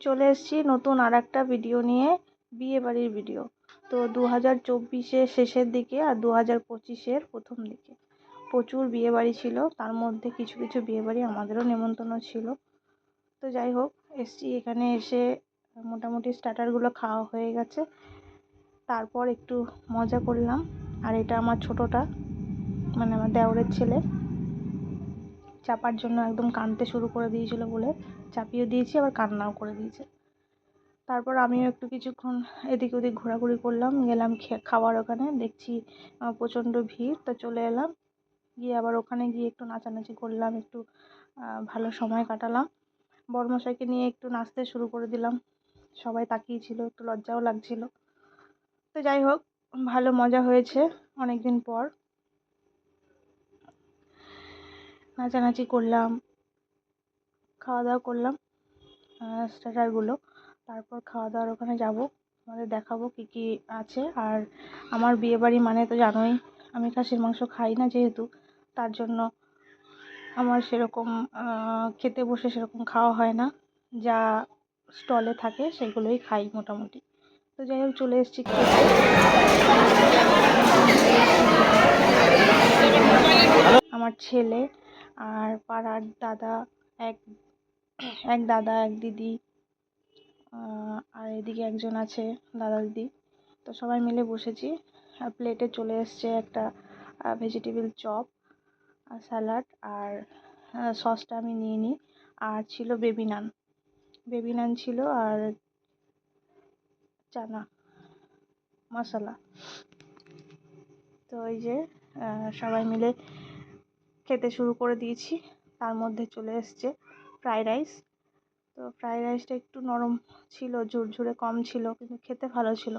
চলে এসেছি নতুন আর একটা ভিডিও নিয়ে বিয়ে বাড়ির ভিডিও তো দু হাজার চব্বিশের শেষের দিকে আর দু হাজার পঁচিশের প্রথম দিকে। প্রচুর বিয়ে বাড়ি ছিল, তার মধ্যে কিছু কিছু বিয়ে বাড়ি আমাদেরও নেমন্তন্ন ছিল। তো যাই হোক, এসছি এখানে এসে মোটামুটি স্টার্টারগুলো খাওয়া হয়ে গেছে। তারপর একটু মজা করলাম। আর এটা আমার ছোটোটা মানে আমার দেওরের ছেলে, চাপার জন্য একদম কাঁদতে শুরু করে দিয়েছিল বলে চাপিয়ে দিয়েছি, আবার কান্নাও করে দিয়েছে। তারপর আমিও একটু কিছুক্ষণ এদিক ওদিক ঘোরাঘুরি করলাম, গেলাম খাওয়ার ওখানে, দেখছি প্রচণ্ড ভিড়, তো চলে এলাম। গিয়ে আবার ওখানে গিয়ে একটু নাচানাচি করলাম, একটু ভালো সময় কাটালাম। বড়মশাইকে নিয়ে একটু নাচতে শুরু করে দিলাম। সবাই তাকিয়েছিল একটু লজ্জাও লাগছিল। তো যাই হোক, ভালো মজা হয়েছে অনেক দিন পর। নাচানাচি করলাম খাওয়া দাওয়া করলাম স্টার্টারগুলো তারপর খাওয়া দাওয়ার ওখানে যাব, তোমাদের দেখাবো কী কী আছে। আর আমার বিয়েবাড়ি মানে তো জানোই, আমি খাসির মাংস খাই না যেহেতু, তার জন্য আমার সেরকম খেতে বসে সেরকম খাওয়া হয় না। যা স্টলে থাকে সেগুলোই খাই মোটামুটি। তো যাই হোক, চলে এসেছি আমার ছেলে আর পাড়ার দাদা এক এক দাদা, এক দিদি আর এদিকে একজন আছে, দাদা দিদি। তো সবাই মিলে বসেছি। আর প্লেটে চলে এসছে একটা ভেজিটেবিল চপ আর স্যালাড আর সসটা আমি নিয়ে নিই। আর ছিল বেবি নান বেবি নান ছিল আর চানা মশলা তো ওই যে সবাই মিলে খেতে শুরু করে দিয়েছি। তার মধ্যে চলে এসছে ফ্রাইড রাইস তো ফ্রাইড রাইসটা একটু নরম ছিল, ঝুরঝুরে কম ছিল, কিন্তু খেতে ভালো ছিল।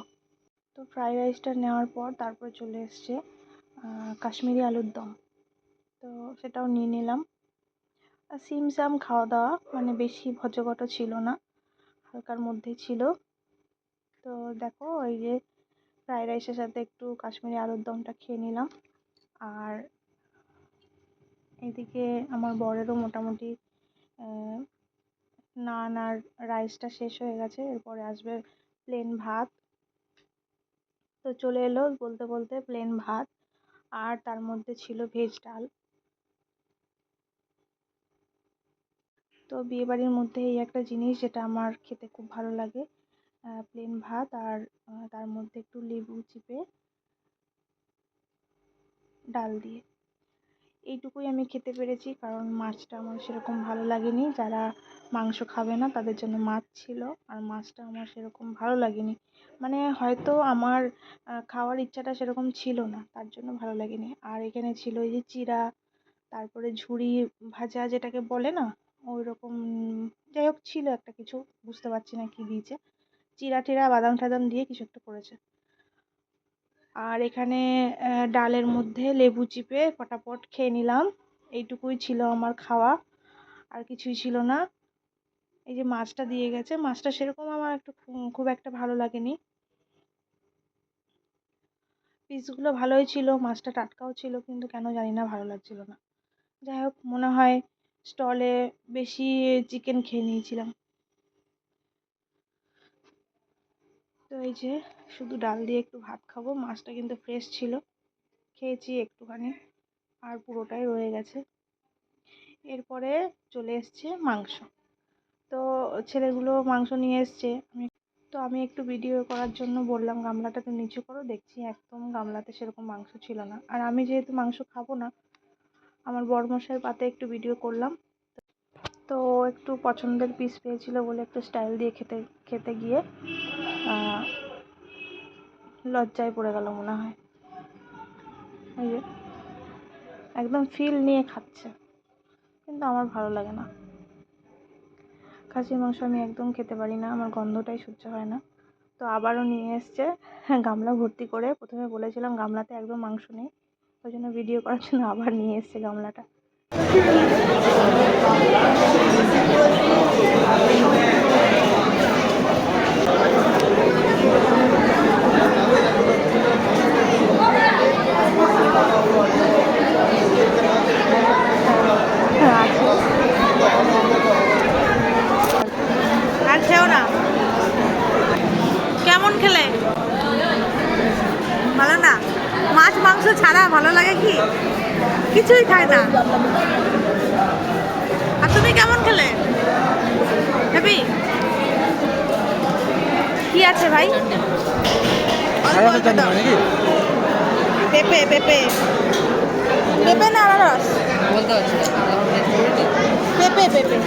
তো ফ্রাইড রাইসটা নেওয়ার পর তারপরে চলে এসছে কাশ্মীরি আলুর দম। তো সেটাও নিয়ে নিলাম। আর সিমসাম খাওয়া দাওয়া মানে বেশি ভজঘট ছিল না, হালকার মধ্যেই ছিল। তো দেখো, ওই যে ফ্রাইড রাইসের সাথে একটু কাশ্মীরি আলুর দমটা খেয়ে নিলাম। আর এদিকে আমার বরেরও মোটামুটি নান আর রাইসটা শেষ হয়ে গেছে, এরপরে আসবে প্লেন ভাত। তো চলে এলো বলতে বলতে প্লেন ভাত, আর তার মধ্যে ছিল ভেজ ডাল। তো বিয়েবাড়ির মধ্যে এই একটা জিনিস যেটা আমার খেতে খুব ভালো লাগে প্লেন ভাত আর তার মধ্যে একটু লেবু চিপে ডাল দিয়ে। এইটুকুই আমি খেতে পেরেছি, কারণ মাছটা আমার সেরকম ভালো লাগেনি। যারা মাংস খাবে না, তাদের জন্য মাছ ছিল, আর মাছটা আমার সেরকম ভালো লাগেনি। মানে হয়তো আমার খাওয়ার ইচ্ছাটা সেরকম ছিল না, তার জন্য ভালো লাগেনি। আর এখানে ছিল এই যে চিড়া তারপরে ঝুড়ি ভাজা যেটাকে বলে না ওই রকম যাই হোক ছিল একটা কিছু, বুঝতে পারছি না কী দিয়েছে। চিরা টিরা বাদাম টাদাম দিয়ে কিছু একটা করেছে। আর এখানে ডালের মধ্যে লেবু চিপে পটাপট খেয়ে নিলাম। এইটুকুই ছিল আমার খাওয়া, আর কিছুই ছিল না। এই যে মাছটা দিয়ে গেছে, মাছটা সেরকম আমার একটু খুব একটা ভালো লাগেনি। পিসগুলো ভালোই ছিল, মাছটা টাটকাও ছিল, কিন্তু কেন জানি না, ভালো লাগছিল না। যাই হোক, মনে হয় স্টলে বেশি চিকেন খেয়ে নিয়েছিলাম। তো এই যে শুধু ডাল দিয়ে একটু ভাত খাব, মাছটা কিন্তু ফ্রেশ ছিল। খেয়েছি একটুখানি আর পুরোটাই রয়ে গেছে। এরপরে চলে এসছে মাংস। তো ছেলেগুলো মাংস নিয়ে এসছে। আমি তো আমি একটু ভিডিও করার জন্য বললাম, গামলাটা গামলাটাতে নিচু করো, দেখছি একদম গামলাতে সেরকম মাংস ছিল না। আর আমি যেহেতু মাংস খাব না, আমার বড়মশাইয়ের পাতে একটু ভিডিও করলাম। তো একটু পছন্দের পিস পেয়েছিল বলে একটু স্টাইল দিয়ে খেতে খেতে গিয়ে লজ্জায় পড়ে গেল মনে হয়। এই যে, একদম ফিল নিয়ে খাচ্ছে। কিন্তু আমার ভালো লাগে না। খাসির মাংস আমি একদম খেতে পারি না, আমার গন্ধটাই সহ্য হয় না। তো আবারও নিয়ে এসছে গামলা ভর্তি করে। প্রথমে বলেছিলাম গামলাতে একদম মাংস নেই। ওই জন্য ভিডিও করার জন্য আবার নিয়ে এসছে গামলাটা আর খেও না মাংস ছাড়া ভালো লাগে কি? কিছুই খায় না। আর তুমি কেমন খেলে? হ্যাপি কি আছে ভাই। পেঁপে পেঁপে। পেঁপে না আনারস? বলতে পারছি পেঁপে পেঁপে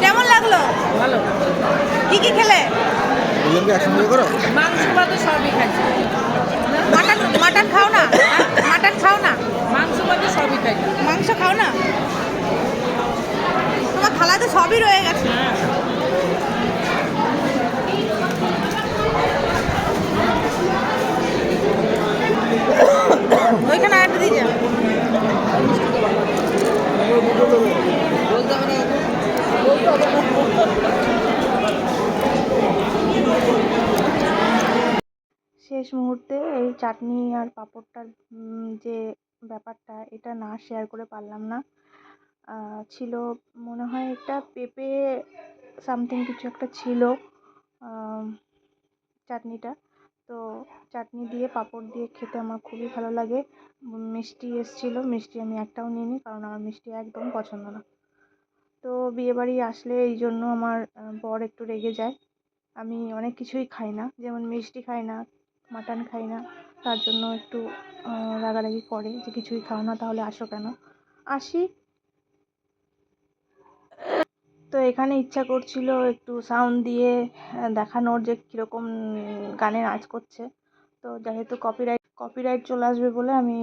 কেমন লাগল ভালো কি কি খেলে দুজনকে একসঙ্গে করো মাংস ভাত তো সবই খাইছি মাটন মাটন খাও না মাটন খাও না মাংস ভাত তো সবই খাই মাংস খাও না তোমার থালাতে সবই রয়ে গেছে ওইখানে আরেকটা দিয়ে যাবে বলতে হবে না শেষ মুহূর্তে এই চাটনি আর পাঁপড়টার যে ব্যাপারটা, এটা না শেয়ার করে পারলাম না। ছিল, মনে হয় একটা পেঁপে সামথিং কিছু একটা ছিল চাটনিটা। তো চাটনি দিয়ে, পাঁপড় দিয়ে খেতে আমার খুবই ভালো লাগে। মিষ্টি এসেছিল, মিষ্টি আমি একটাও নিইনি কারণ আমার মিষ্টি একদম পছন্দ না। তো বিয়েবাড়ি আসলে এই জন্য আমার বর একটু রেগে যায়। আমি অনেক কিছুই খাই না, যেমন মিষ্টি খাই না মাটন খাই না। তার জন্য একটু রাগারাগি করে যে কিছুই খাও না, তাহলে আসো কেন? আসি। তো এখানে ইচ্ছা করছিল একটু সাউন্ড দিয়ে দেখানোর যে কীরকম গানে নাচ করছে। তো যেহেতু কপিরাইট কপিরাইট চলে আসবে বলে আমি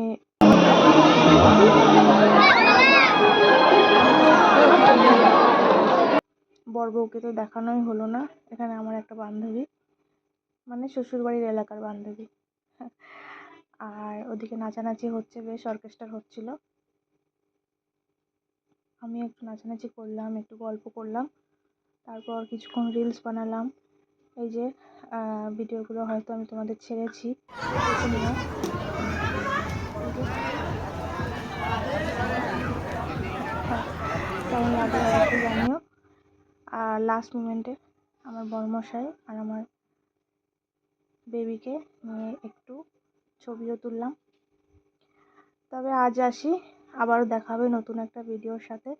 বর বউকে তো দেখানোই হলো না। এখানে আমার একটা বান্ধবী। মানে শ্বশুরবাড়ির এলাকার বান্ধবী। আর ওদিকে নাচানাচি হচ্ছে, বেশ অর্কেস্ট্রার হচ্ছিল। আমি একটু নাচানাচি করলাম, একটু গল্প করলাম। তারপর কিছুক্ষণ রিলস বানালাম। এই যে ভিডিওগুলো হয়তো আমি তোমাদের ছেড়েছি। জানিও। আর লাস্ট মোমেন্টে আমার বরমশাই আর আমার বেবিকে নিয়ে একটু ছবিও তুললাম। তবে আজ আসি, আবারও দেখাবে নতুন একটা ভিডিওর সাথে।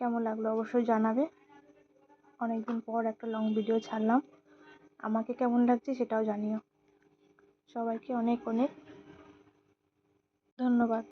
কেমন লাগল অবশ্যই জানাবে। অনেকদিন পর একটা লং ভিডিও ছাড়লাম। আমাকে কেমন লাগছে সেটাও জানিও। সবাইকে অনেক অনেক ধন্যবাদ।